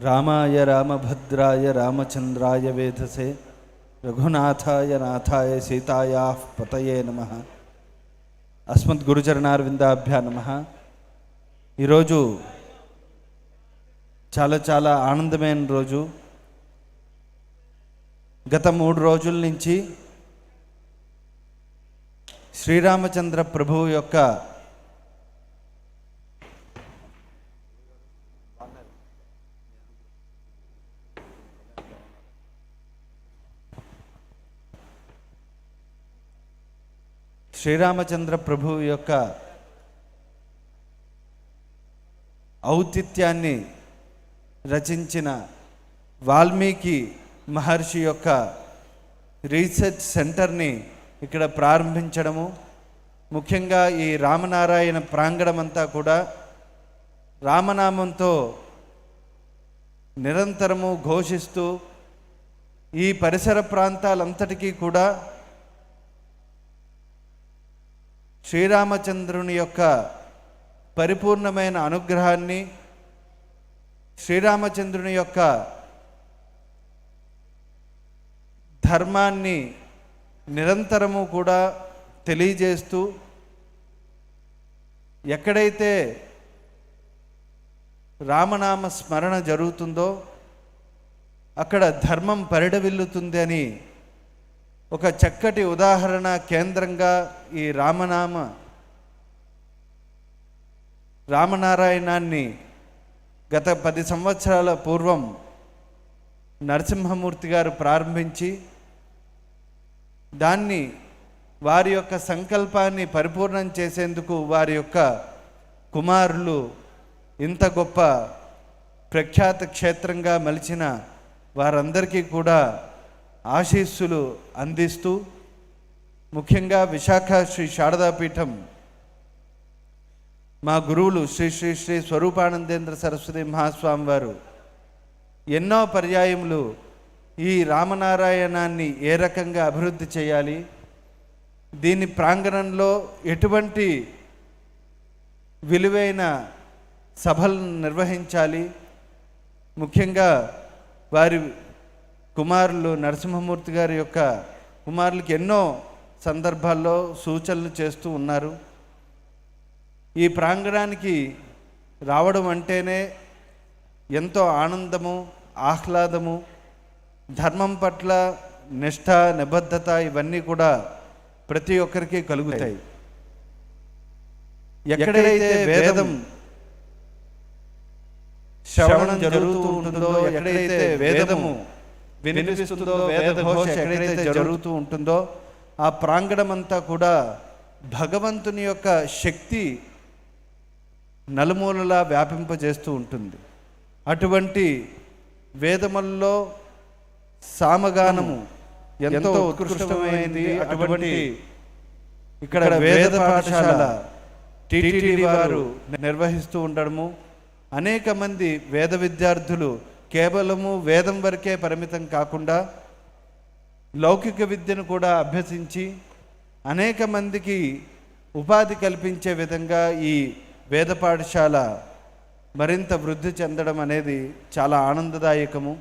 రామాయ రామభద్రాయ రామచంద్రాయ వేధసే రఘునాథాయ నాథాయ సీతాయా పతయే నమ. అస్మద్ గురుచరణారవిందాభ్యా నమ. ఈరోజు చాలా చాలా ఆనందమైన రోజు. గత మూడు రోజుల నుంచి శ్రీరామచంద్ర ప్రభువు యొక్క శ్రీరామచంద్ర ప్రభువు యొక్క ఔచిత్యాన్ని రచించిన వాల్మీకి మహర్షి యొక్క రీసెర్చ్ సెంటర్ని ఇక్కడ ప్రారంభించడము. ముఖ్యంగా ఈ రామనారాయణ ప్రాంగణమంతా కూడా రామనామంతో నిరంతరము ఘోషిస్తూ ఈ పరిసర ప్రాంతాలంతటికీ కూడా శ్రీరామచంద్రుని యొక్క పరిపూర్ణమైన అనుగ్రహాన్ని శ్రీరామచంద్రుని యొక్క ధర్మాన్ని నిరంతరము కూడా తెలియజేస్తూ ఎక్కడైతే రామనామ స్మరణ జరుగుతుందో అక్కడ ధర్మం పరిడవిల్లుతుంది అని ఒక చక్కటి ఉదాహరణ కేంద్రంగా ఈ రామనామ రామనారాయణాన్ని గత పది సంవత్సరాల పూర్వం నరసింహమూర్తి గారు ప్రారంభించి దాన్ని వారి యొక్క సంకల్పాన్ని పరిపూర్ణం చేసేందుకు వారి యొక్క కుమారులు ఇంత గొప్ప ప్రఖ్యాత క్షేత్రంగా మలిచిన వారందరికీ కూడా ఆశీస్సులు అందిస్తూ ముఖ్యంగా విశాఖ శ్రీ శారదాపీఠం మా గురువులు శ్రీ శ్రీ శ్రీ స్వరూపానందేంద్ర సరస్వతి మహాస్వామి వారు ఎన్నో పర్యాయములు ఈ రామనారాయణాన్ని ఏ రకంగా అభివృద్ధి చేయాలి దీని ప్రాంగణంలో ఎటువంటి విలువైన సభలను నిర్వహించాలి ముఖ్యంగా వారి కుమారులు నరసింహమూర్తి గారి యొక్క కుమారులకి ఎన్నో సందర్భాల్లో సూచనలు చేస్తూ ఉన్నారు. ఈ ప్రాంగణానికి రావడం అంటేనే ఎంతో ఆనందము ఆహ్లాదము ధర్మం పట్ల నిష్ఠ నిబద్ధత ఇవన్నీ కూడా ప్రతి ఒక్కరికి కలుగుతాయి. ఎక్కడైతే వేదం శ్రవణం జరుగుతూ ఉంటుందో ఎక్కడైతే వేదము వినిపిస్తుందో వేద ఘోష ఎక్కడైతే జరుగుతూ ఉంటుందో ఆ ప్రాంగణం అంతా కూడా భగవంతుని యొక్క శక్తి నలుమూలలా వ్యాపింపజేస్తూ ఉంటుంది. అటువంటి వేదముల్లో సామగానము ఎంతో ఉత్కృష్టమైనది అటువంటి ఇక్కడ వేద పాఠశాల టిటిడి వారు నిర్వహిస్తూ ఉండడము. అనేక మంది వేద విద్యార్థులు కేవలము వేదం వరకే పరిమితం కాకుండా లౌకిక విద్యను కూడా అభ్యసించి అనేక మందికి ఉపాధి కల్పించే విధంగా ఈ వేద పాఠశాల మరింత వృద్ధి చెందడం అనేది చాలా ఆనందదాయకము.